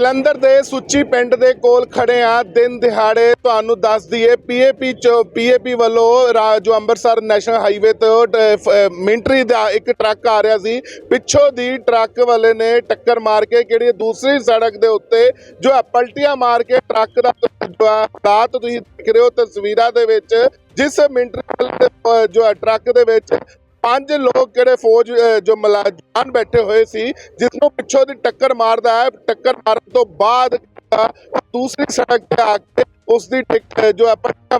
ਜਲੰਧਰ ਦੇ ਸੁੱਚੀ ਪਿੰਡ ਦੇ ਕੋਲ ਖੜੇ ਆ। ਦਿਨ ਦਿਹਾੜੇ ਤੁਹਾਨੂੰ ਦੱਸ ਦਈਏ, ਪੀਏਪੀ ਚ, ਪੀਏਪੀ ਵੱਲੋਂ ਜੋ ਅੰਮ੍ਰਿਤਸਰ ਨੈਸ਼ਨਲ ਹਾਈਵੇ ਤੋਂ ਮਿੰਟਰੀ ਦਾ ਇੱਕ ਟਰੱਕ ਆ ਰਿਹਾ ਸੀ। ਪਿੱਛੋਂ ਦੀ ਟਰੱਕ ਵਾਲੇ ਨੇ ਟੱਕਰ ਮਾਰ ਕੇ ਕਿਹੜੀ ਦੂਸਰੀ ਸੜਕ ਦੇ ਉੱਤੇ ਜੋ ਹੈ ਪਲਟੀਆਂ ਮਾਰ ਕੇ ਟਰੱਕ ਦਾ ਜੋ ਹਾਲਾਤ ਤੁਸੀਂ ਦੇਖ ਰਹੇ ਹੋ ਤਸਵੀਰਾਂ ਦੇ ਵਿੱਚ, ਜਿਸ ਮਿੰਟਰੀ ਜੋ ਹੈ ਟਰੱਕ ਦੇ ਵਿੱਚ ਪੰਜ ਲੋਕ ਕਿਹੜੇ ਫੌਜ ਜੋ ਮਲਾਜਾਨ ਬੈਠੇ ਹੋਏ ਸੀ ਜਿਸ ਨੂੰ ਪਿੱਛੋਂ ਦੀ ਟੱਕਰ ਮਾਰਦਾ ਹੈ, ਟੱਕਰ ਮਾਰਨ ਤੋਂ ਬਾਅਦ ਦੂਸਰੀ ਸੜਕ ਤੇ ਆ ਕੇ ਉਸ ਦੀ ਜੋ ਹੈ ਪੱਟਾ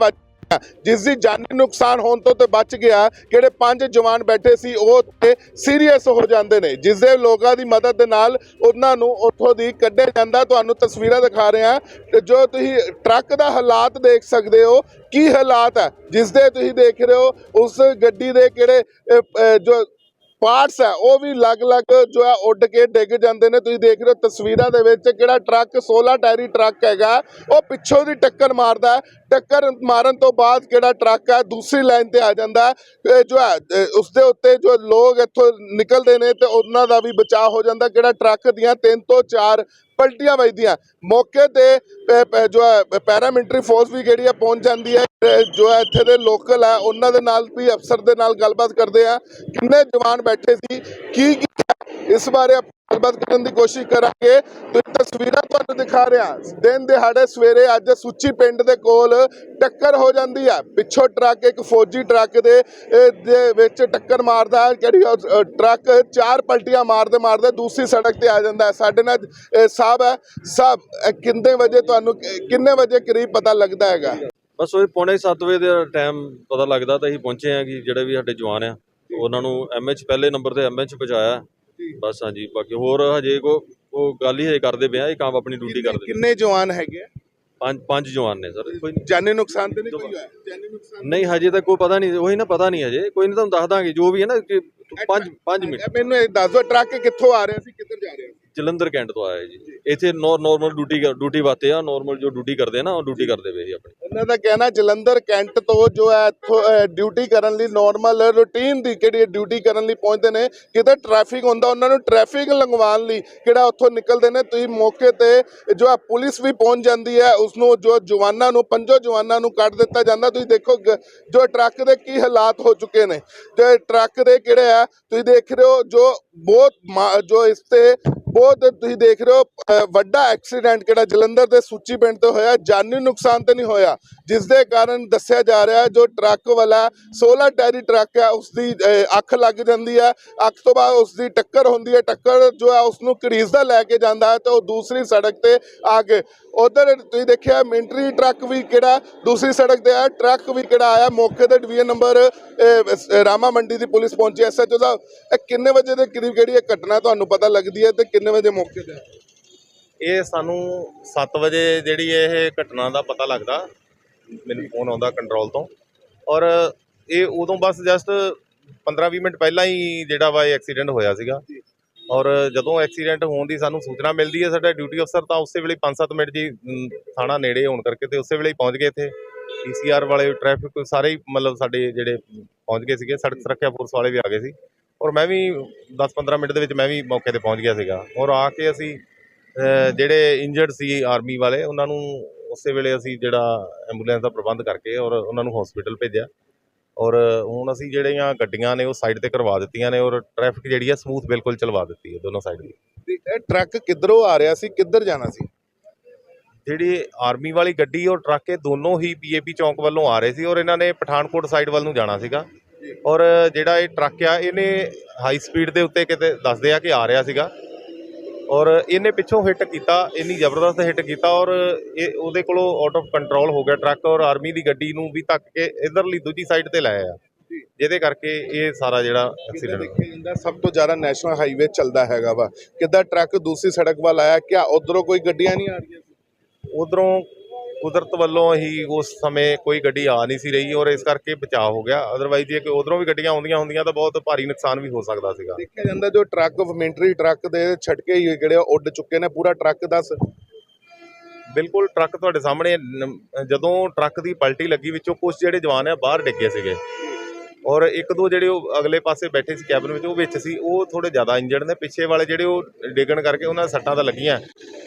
ਗਿਆ, ਜਿਸ ਦੀ ਜਾਨੀ ਨੁਕਸਾਨ ਹੋਣ ਤੋਂ ਤੇ ਬਚ ਗਿਆ ਕਿਹੜੇ ਪੰਜ ਜਵਾਨ ਬੈਠੇ ਸੀ ਉਹ ਤੇ ਸੀਰੀਅਸ ਹੋ ਜਾਂਦੇ ਨੇ। ਜਿਸ ਦੇ ਲੋਕਾਂ ਦੀ ਮਦਦ ਦੇ ਨਾਲ ਉਹਨਾਂ ਨੂੰ ਉੱਥੋਂ ਦੀ ਕੱਢਿਆ ਜਾਂਦਾ। ਤੁਹਾਨੂੰ ਤਸਵੀਰਾਂ ਦਿਖਾ ਰਹੇ ਹਾਂ। ਜੋ ਤੁਸੀਂ ਟਰੱਕ ਦਾ ਹਾਲਾਤ ਦੇਖ ਸਕਦੇ ਹੋ ਕੀ ਹਾਲਾਤ ਹੈ ਜਿਸ ਦੇ ਤੁਸੀਂ ਦੇਖ ਰਹੇ ਹੋ ਉਸ ਗੱਡੀ ਦੇ ਕਿਹੜੇ ਜੋ ਪਾਰਟਸ ਹੈ, ਉਹ ਵੀ ਅਲੱਗ-ਅਲੱਗ ਜੋ ਹੈ ਉੱਡ ਕੇ ਡਿੱਗ ਜਾਂਦੇ ਨੇ ਤੁਸੀਂ ਦੇਖ ਰਹੇ ਹੋ ਤਸਵੀਰਾਂ ਦੇ ਵਿੱਚ ਕਿਹੜਾ ਟਰੱਕ 16 ਟਾਇਰੀ ਟਰੱਕ ਹੈਗਾ ਉਹ ਪਿੱਛੋਂ ਦੀ ਟੱਕਰ ਮਾਰਦਾ ਹੈ। ਟੱਕਰ ਮਾਰਨ ਤੋਂ ਬਾਅਦ ਕਿਹੜਾ ਟਰੱਕ ਹੈ, ਦੂਸਰੀ ਲਾਈਨ ਤੇ ਆ ਜਾਂਦਾ ਹੈ। ਇਹ ਜੋ ਹੈ ਉਸ ਦੇ ਉੱਤੇ ਜੋ ਲੋਕ ਇੱਥੋਂ ਨਿਕਲਦੇ ਨੇ ਤੇ ਉਹਨਾਂ ਦਾ ਵੀ ਬਚਾਅ ਹੋ ਜਾਂਦਾ ਕਿਹੜਾ ਟਰੱਕ ਦੀਆਂ ਤਿੰਨ ਤੋਂ ਚਾਰ ਪਲਟੀਆਂ ਵੱਜਦੀਆਂ ਮੌਕੇ ਤੇ ਜੋ ਹੈ ਪੈਰਾਮਿਲਟਰੀ ਫੋਰਸ ਵੀ ਜਿਹੜੀ ਹੈ ਪਹੁੰਚ ਜਾਂਦੀ ਹੈ ਜੋ ਹੈ ਇੱਥੇ ਦੇ ਲੋਕਲ ਹੈ, ਉਹਨਾਂ ਦੇ ਨਾਲ ਵੀ ਅਫਸਰ ਦੇ ਨਾਲ ਗੱਲਬਾਤ ਕਰਦੇ ਆ। ਕਿੰਨੇ ਜਵਾਨ ਬੈਠੇ ਸੀ, ਕੀ ਕੀ ਇਸ ਬਾਰੇ ਗੱਲਬਾਤ ਕਰਨ ਦੀ ਕੋਸ਼ਿਸ਼ ਕਰਾਂਗੇ। ਤੇ ਤਸਵੀਰਾਂ ਤੁਹਾਨੂੰ ਦਿਖਾ ਰਿਹਾ। ਦਿਨ ਦਿਹਾੜੇ ਸਵੇਰੇ ਅੱਜ ਸੁੱਚੀ ਪਿੰਡ ਦੇ ਕੋਲ ਟੱਕਰ ਹੋ ਜਾਂਦੀ ਹੈ। ਪਿੱਛੋਂ ਟਰੱਕ, ਇੱਕ ਫੌਜੀ ਟਰੱਕ ਦੇ ਦੇ ਵਿੱਚ ਟੱਕਰ ਮਾਰਦਾ ਕਿਹੜੀ ਟਰੱਕ ਚਾਰ ਪਲਟੀਆਂ ਮਾਰਦੇ ਮਾਰਦੇ ਦੂਸਰੀ ਸੜਕ ਤੇ ਆ ਜਾਂਦਾ ਸਾਡੇ ਨਾਲ ਸਾਹਿਬ ਹੈ। ਸਾਹਿਬ ਕਿੰਨੇ ਵਜੇ ਤੁਹਾਨੂੰ, ਕਿੰਨੇ ਵਜੇ ਕਰੀਬ ਪਤਾ ਲੱਗਦਾ ਹੈਗਾ? ਬਸ ਉਹ ਪੌਣੇ 7 ਵਜੇ ਦਾ ਟਾਈਮ ਪਤਾ ਲੱਗਦਾ ਤਾਂ ਅਸੀਂ ਪਹੁੰਚੇ ਆ ਕਿ ਜਿਹੜੇ ਵੀ ਸਾਡੇ ਜਵਾਨ ਆ, ਉਹਨਾਂ ਨੂੰ ਐਮਐਚ ਪਹਿਲੇ ਨੰਬਰ ਤੇ ਐਮਐਚ ਪਹੁੰਚਾਇਆ। ਬਸ ਹਾਂਜੀ ਬਾਕੀ ਹੋਰ ਹਜੇ ਕੋ ਉਹ ਗੱਲ ਹੀ ਹਜੇ ਕਰਦੇ ਪਿਆ ਇਹ ਕੰਮ ਆਪਣੀ ਡਿਊਟੀ ਕਰਦੇ ਕਿੰਨੇ ਜਵਾਨ ਹੈਗੇ ਆ? ਪੰਜ ਪੰਜ ਜਵਾਨ ਨੇ ਸਰ। ਕੋਈ ਜਾਨੀ ਨੁਕਸਾਨ ਤੇ ਨਹੀਂ ਕੋਈ ਹੋਇਆ? ਜਾਨੀ ਨੁਕਸਾਨ ਨਹੀਂ ਹਜੇ ਤੱਕ ਕੋਈ ਪਤਾ ਨਹੀਂ ਉਹੀ ਨਾ ਪਤਾ ਨਹੀਂ ਹਜੇ। ਕੋਈ ਨਹੀਂ ਤੁਹਾਨੂੰ ਦੱਸ ਦਾਂਗੇ ਜੋ ਵੀ ਹੈ ਨਾ ਕਿ ਪੰਜ ਪੰਜ ਮਿੰਟ। ਮੈਨੂੰ ਇਹ ਦੱਸ ਦਿਓ ਟਰੱਕ ਕਿੱਥੋਂ ਆ ਰਿਹਾ ਸੀ ਕਿੱਧਰ ਜਾ ਰਿਹਾ ਸੀ? ਜਲੰਧਰ ਕੈਂਟ ਤੋਂ ਆਇਆ ਜੀ। ਇੱਥੇ ਨਾਰਮਲ ਡਿਊਟੀ ਡਿਊਟੀ ਵਾਸਤੇ ਆ ਨਾਰਮਲ ਜੋ ਡਿਊਟੀ ਕਰਦੇ ਨਾ, ਉਹ ਡਿਊਟੀ ਕਰਦੇ ਪਏ ਆਪਣੀ। ਉਹਨਾਂ ਦਾ ਕਹਿਣਾ, ਜਲੰਧਰ ਕੈਂਟ ਤੋਂ ਜੋ ਹੈ, ਇੱਥੋਂ ਡਿਊਟੀ ਕਰਨ ਲਈ ਨਾਰਮਲ ਰੂਟੀਨ ਦੀ ਕਿਹੜੀ ਡਿਊਟੀ ਕਰਨ ਲਈ ਪਹੁੰਚਦੇ ਨੇ, ਕਿਤੇ ਟ੍ਰੈਫਿਕ ਹੁੰਦਾ, ਉਹਨਾਂ ਨੂੰ ਟ੍ਰੈਫਿਕ ਲੰਘਵਾਉਣ ਲਈ ਕਿਹੜਾ ਉੱਥੋਂ ਨਿਕਲਦੇ ਨੇ, ਤੁਸੀਂ ਮੌਕੇ ਤੇ ਜੋ ਹੈ, ਪੁਲਿਸ ਵੀ ਪਹੁੰਚ ਜਾਂਦੀ ਹੈ ਉਸ ਨੂੰ ਜੋ ਜਵਾਨਾਂ ਨੂੰ, ਪੰਜੋ ਜਵਾਨਾਂ ਨੂੰ ਕੱਢ ਦਿੱਤਾ ਜਾਂਦਾ। ਤੁਸੀਂ ਦੇਖੋ ਜੋ ਟਰੱਕ ਦੇ ਕੀ ਹਾਲਾਤ ਹੋ ਚੁੱਕੇ ਨੇ। ਤੇ ਟਰੱਕ ਦੇ ਕਿਹੜੇ ਆ, ਤੁਸੀਂ ਦੇਖ ਰਹੇ ਹੋ, ਜੋ ਬਹੁਤ ਜੋ ਇਸ ਤੇ ਬਹੁਤ ਤੁਸੀਂ ਦੇਖ ਰਹੇ ਹੋ ਵੱਡਾ ਐਕਸੀਡੈਂਟ ਕਿਹੜਾ ਜਲੰਧਰ ਦੇ ਸੂਚੀ ਪਿੰਡ 'ਤੇ ਹੋਇਆ, ਜਾਨੀ ਨੁਕਸਾਨ ਤੇ ਨਹੀਂ ਹੋਇਆ ਜਿਸ ਦੇ ਕਾਰਨ ਦੱਸਿਆ ਜਾ ਰਿਹਾ ਜੋ ਟਰੱਕ ਵਾਲਾ 16 ਟੈਰੀ ਟਰੱਕ ਹੈ ਉਸ ਦੀ ਅੱਖ ਲੱਗ ਜਾਂਦੀ ਹੈ, ਅੱਖ ਤੋਂ ਬਾਅਦ ਉਸ ਦੀ ਟੱਕਰ ਹੁੰਦੀ ਹੈ, ਟੱਕਰ ਜੋ ਹੈ ਉਸ ਨੂੰ ਘੜੀਸਦਾ ਲੈ ਕੇ ਜਾਂਦਾ ਹੈ ਤੇ ਉਹ ਦੂਸਰੀ ਸੜਕ ਤੇ ਆ ਕੇ ਉਧਰ ਤੁਸੀਂ ਦੇਖਿਆ ਮਿੰਟਰੀ ਟਰੱਕ ਵੀ ਕਿਹੜਾ ਦੂਸਰੀ ਸੜਕ ਤੇ ਆਇਆ ਟਰੱਕ ਵੀ ਕਿਹੜਾ ਆਇਆ ਮੌਕੇ ਤੇ ਡਿਵੀਜ਼ਨ ਨੰਬਰ ਰਾਮਾ ਮੰਡੀ ਦੀ ਪੁਲਿਸ ਪਹੁੰਚੀ ਐਸਐਚਓ ਸਾਹਿਬ ਇਹ ਕਿੰਨੇ ਵਜੇ ਦੇ ਕਰੀਬ ਕਿਹੜੀ ਇਹ ਘਟਨਾ ਤੁਹਾਨੂੰ ਪਤਾ ਲੱਗਦੀ ਹੈ ਤੇ ਕਿੰਨੇ ਵਜੇ ਮੌਕੇ ਤੇ? ਇਹ ਸਾਨੂੰ 7 ਵਜੇ ਜਿਹੜੀ ਇਹ ਘਟਨਾ ਦਾ ਪਤਾ ਲੱਗਦਾ ਮੈਨੂੰ ਫੋਨ ਆਉਂਦਾ ਕੰਟਰੋਲ ਤੋਂ ਔਰ ਇਹ ਉਦੋਂ ਬਸ ਜਸਟ 15-20 ਮਿੰਟ ਪਹਿਲਾਂ ਹੀ ਜਿਹੜਾ ਵਾ ਇਹ ਐਕਸੀਡੈਂਟ ਹੋਇਆ ਸੀਗਾ। ਔਰ ਜਦੋਂ ਐਕਸੀਡੈਂਟ ਹੋਣ ਦੀ ਸਾਨੂੰ ਸੂਚਨਾ ਮਿਲਦੀ ਹੈ ਸਾਡਾ ਡਿਊਟੀ ਅਫਸਰ ਤਾਂ ਉਸੇ ਵੇਲੇ 5-7 ਮਿੰਟ ਜੀ ਥਾਣਾ ਨੇੜੇ ਹੋਣ ਕਰਕੇ ਤੇ ਉਸੇ ਵੇਲੇ ਪਹੁੰਚ ਗਏ ਇੱਥੇ। ਪੀਸੀਆਰ ਵਾਲੇ ਟ੍ਰੈਫਿਕ ਸਾਰੇ ਹੀ ਮਤਲਬ ਸਾਡੇ ਜਿਹੜੇ ਪਹੁੰਚ ਗਏ ਸੀਗੇ, ਸੜਕ ਸੁਰੱਖਿਆ ਫੋਰਸ ਵਾਲੇ ਵੀ ਆ ਗਏ ਸੀ। ਔਰ ਮੈਂ ਵੀ 10-15 ਮਿੰਟ ਦੇ ਵਿੱਚ ਮੈਂ ਵੀ ਮੌਕੇ ਤੇ ਪਹੁੰਚ ਗਿਆ ਸੀਗਾ। ਔਰ ਆ ਕੇ ਅਸੀਂ ਜਿਹੜੇ ਇੰਜਰਡ ਸੀ ਆਰਮੀ ਵਾਲੇ, ਉਹਨਾਂ ਨੂੰ ਉਸੇ ਵੇਲੇ ਅਸੀਂ ਜਿਹੜਾ ਐਂਬੂਲੈਂਸ ਦਾ ਪ੍ਰਬੰਧ ਕਰਕੇ ਔਰ ਉਹਨਾਂ ਨੂੰ ਹਸਪੀਟਲ ਭੇਜਿਆ। ਔਰ ਹੁਣ ਅਸੀਂ ਜਿਹੜੀਆਂ ਗੱਡੀਆਂ ਨੇ ਉਹ ਸਾਈਡ ਤੇ ਕਰਵਾ ਦਿੱਤੀਆਂ ਨੇ ਔਰ ਟ੍ਰੈਫਿਕ ਜਿਹੜੀ ਹੈ ਸਮੂਥ ਬਿਲਕੁਲ ਚਲਵਾ ਦਿੱਤੀ ਹੈ ਦੋਨੋਂ ਸਾਈਡ ਦੀ। ਤੇ ਇਹ ਟਰੱਕ ਕਿੱਧਰੋਂ ਆ ਰਿਹਾ ਸੀ ਕਿੱਧਰ ਜਾਣਾ ਸੀ? ਜਿਹੜੀ ਆਰਮੀ ਵਾਲੀ ਗੱਡੀ ਔਰ ਟਰੱਕ ਇਹ ਦੋਨੋਂ ਹੀ ਪੀਏਪੀ ਚੌਂਕ ਵੱਲੋਂ ਆ ਰਹੇ ਸੀ ਔਰ ਇਹਨਾਂ ਨੇ ਪਠਾਨਕੋਟ ਸਾਈਡ ਵੱਲ ਨੂੰ ਜਾਣਾ ਸੀਗਾ। ਔਰ ਜਿਹੜਾ ਇਹ ਟਰੱਕ ਆ ਇਹਨੇ ਹਾਈ ਸਪੀਡ ਦੇ ਉੱਤੇ ਕਿਤੇ ਦੱਸਦੇ ਆ ਕਿ ਆ ਰਿਹਾ ਸੀਗਾ। ਔਰ ਇਹਨੇ ਪਿੱਛੋਂ ਹਿੱਟ ਕੀਤਾ ਇੰਨੀ ਜ਼ਬਰਦਸਤ ਹਿੱਟ ਕੀਤਾ ਔਰ ਇਹ ਉਹਦੇ ਕੋਲੋਂ ਆਊਟ ਆਫ ਕੰਟਰੋਲ ਹੋ ਗਿਆ ਟਰੱਕ ਔਰ ਆਰਮੀ ਦੀ ਗੱਡੀ ਨੂੰ ਵੀ ਧੱਕ ਕੇ ਇਧਰਲੀ ਦੂਜੀ ਸਾਈਡ ਤੇ ਲਾਇਆ ਆ ਜਿਹਦੇ ਕਰਕੇ ਇਹ ਸਾਰਾ ਜਿਹੜਾ ਐਕਸੀਡੈਂਟ ਦੇਖਿਆ ਜਾਂਦਾ ਸਭ ਤੋਂ ਜ਼ਿਆਦਾ ਨੈਸ਼ਨਲ ਹਾਈਵੇ ਚੱਲਦਾ ਹੈਗਾ ਵਾ। ਕਿੱਦਾਂ ਟਰੱਕ ਦੂਸਰੀ ਸੜਕ ਵੱਲ ਆਇਆ ਕਿਆ ਉਧਰੋਂ ਕੋਈ ਗੱਡੀਆਂ ਨਹੀਂ ਆ ਰਹੀਆਂ ਸੀ? ਉਧਰੋਂ ਕੁਦਰਤ ਵੱਲੋਂ ਹੀ ਉਸ ਸਮੇਂ ਕੋਈ ਗੱਡੀ ਆ ਨਹੀਂ ਸੀ ਰਹੀ ਔਰ ਇਸ ਕਰਕੇ ਬਚਾਅ ਹੋ ਗਿਆ। ਅਦਰਵਾਈਜ਼ ਜੇ ਕਿ ਉਧਰੋਂ ਵੀ ਗੱਡੀਆਂ ਆਉਂਦੀਆਂ ਹੁੰਦੀਆਂ ਤਾਂ ਬਹੁਤ ਭਾਰੀ ਨੁਕਸਾਨ ਵੀ ਹੋ ਸਕਦਾ ਸੀਗਾ। ਦੇਖਿਆ ਜਾਂਦਾ ਜੋ ਟਰੱਕ ਮਿੰਟਰੀ ਟਰੱਕ ਦੇ ਛਟਕੇ ਹੀ ਜਿਹੜੇ ਉੱਡ ਚੁੱਕੇ ਨੇ। ਪੂਰਾ ਟਰੱਕ ਦੱਸ। ਬਿਲਕੁਲ ਟਰੱਕ ਤੁਹਾਡੇ ਸਾਹਮਣੇ ਜਦੋਂ ਟਰੱਕ ਦੀ ਪਲਟੀ ਲੱਗੀ ਵਿੱਚੋਂ ਕੁਝ ਜਿਹੜੇ ਜਵਾਨ ਆ ਬਾਹਰ ਡਿੱਗੇ ਸੀਗੇ। ਔਰ ਇੱਕ ਦੋ ਜਿਹੜੇ ਉਹ ਅਗਲੇ ਪਾਸੇ ਬੈਠੇ ਸੀ ਕੈਬਨ ਵਿੱਚ ਉਹ ਵਿੱਚ ਸੀ। ਉਹ ਥੋੜੇ ਜ਼ਿਆਦਾ ਇੰਜਰਡ ਨੇ। ਪਿੱਛੇ ਵਾਲੇ ਜਿਹੜੇ ਉਹ ਡਿੱਗਣ ਕਰਕੇ ਉਹਨਾਂ ਸੱਟਾਂ ਤਾਂ ਲੱਗੀਆਂ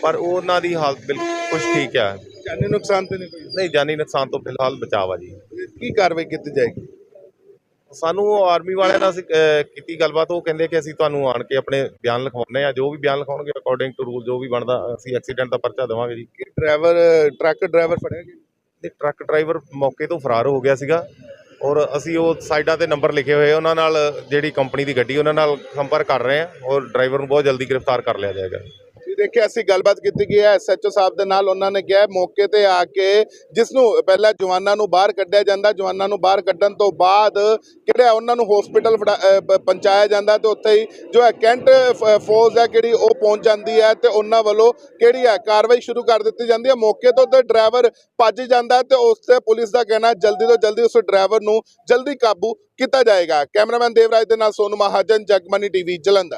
ਪਰ ਉਹਨਾਂ ਦੀ ਹਾਲਤ ਬਿਲਕੁਲ ਕੁਝ ਠੀਕ ਆ। ਜਾਨੀ ਨੁਕਸਾਨ ਤੇ ਨਹੀਂ ਕੋਈ? ਨਹੀਂ ਜਾਨੀ ਨੁਕਸਾਨ ਤੋਂ ਫਿਲਹਾਲ ਬਚਾਅ ਆ ਜੀ। ਕੀ ਕਾਰਵਾਈ ਕੀਤੀ ਜਾਏਗੀ? ਸਾਨੂੰ ਆਰਮੀ ਵਾਲਿਆਂ ਨਾਲ ਅਸੀਂ, ਕੀਤੀ ਗੱਲਬਾਤ ਉਹ ਕਹਿੰਦੇ ਕਿ ਅਸੀਂ ਤੁਹਾਨੂੰ ਆਣ ਕੇ ਆਪਣੇ ਬਿਆਨ ਲਿਖਾਉਣੇ ਆ ਜੋ ਵੀ ਬਿਆਨ ਲਿਖਾਉਣਗੇ ਅਕੋਰਡਿੰਗ ਟੂ ਰੂਲ ਜੋ ਵੀ ਬਣਦਾ ਅਸੀਂ ਐਕਸੀਡੈਂਟ ਦਾ ਪਰਚਾ ਦੇਵਾਂਗੇ ਜੀ। ਕਿ ਡਰਾਈਵਰ ਟਰੱਕ ਡਰਾਈਵਰ ਫੜਿਆ ਗਿਆ? ਤੇ ਟਰੱਕ ਡਰਾਈਵਰ ਮੌਕੇ ਤੋਂ ਫਰਾਰ ਹੋ ਗਿਆ ਸੀਗਾ ਔਰ ਅਸੀਂ ਉਹ ਸਾਈਡਾਂ ਤੇ ਨੰਬਰ ਲਿਖੇ ਹੋਏ ਉਹਨਾਂ ਨਾਲ ਜਿਹੜੀ ਕੰਪਨੀ ਦੀ ਗੱਡੀ ਉਹਨਾਂ ਨਾਲ ਸੰਪਰਕ ਕਰ ਰਹੇ ਹਾਂ ਔਰ ਡਰਾਈਵਰ ਨੂੰ ਬਹੁਤ ਜਲਦੀ ਗ੍ਰਿਫਤਾਰ ਕਰ ਲਿਆ ਜਾਏਗਾ। ਦੇਖਿਆ ਅਸੀਂ ਗੱਲਬਾਤ ਕੀਤੀ ਗਈ ਹੈ। ਐਸਐਚਓ ਸਾਹਿਬ ਦੇ ਨਾਲ ਉਹਨਾਂ ਨੇ ਕਿਹਾ ਮੌਕੇ ਤੇ ਆ ਕੇ ਜਿਸ ਨੂੰ ਪਹਿਲਾਂ ਜਵਾਨਾਂ ਨੂੰ ਬਾਹਰ ਕੱਢਿਆ ਜਾਂਦਾ, ਜਵਾਨਾਂ ਨੂੰ ਬਾਹਰ ਕੱਢਣ ਤੋਂ ਬਾਅਦ ਕਿਹੜਾ ਉਹਨਾਂ ਨੂੰ ਹਸਪੀਟਲ ਪਹੁੰਚਾਇਆ ਜਾਂਦਾ ਤੇ ਉੱਥੇ ਹੀ ਜੋ ਹੈ, ਕੈਂਟ ਫ- ਫੌਜ ਹੈ ਕਿਹੜੀ ਉਹ ਪਹੁੰਚ ਜਾਂਦੀ ਹੈ ਤੇ ਉਹਨਾਂ ਵੱਲੋਂ ਕਿਹੜੀ ਹੈ, ਕਾਰਵਾਈ ਸ਼ੁਰੂ ਕਰ ਦਿੱਤੀ ਜਾਂਦੀ ਹੈ। ਮੌਕੇ ਤੋਂ ਤੇ ਡਰਾਈਵਰ ਭੱਜ ਜਾਂਦਾ ਹੈ ਤੇ ਉਸ ਤੇ ਪੁਲਿਸ ਦਾ ਕਹਿਣਾ ਜਲਦੀ ਤੋਂ ਜਲਦੀ ਉਸ ਡਰਾਈਵਰ ਨੂੰ ਜਲਦੀ ਕਾਬੂ ਕੀਤਾ ਜਾਏਗਾ। ਕੈਮਰਾਮੈਨ ਦੇਵਰਾਜ ਦੇ ਨਾਲ ਸੋਨੂ ਮਹਾਜਨ, ਜਗਮਨੀ ਟੀਵੀ, ਜਲੰਧਰ।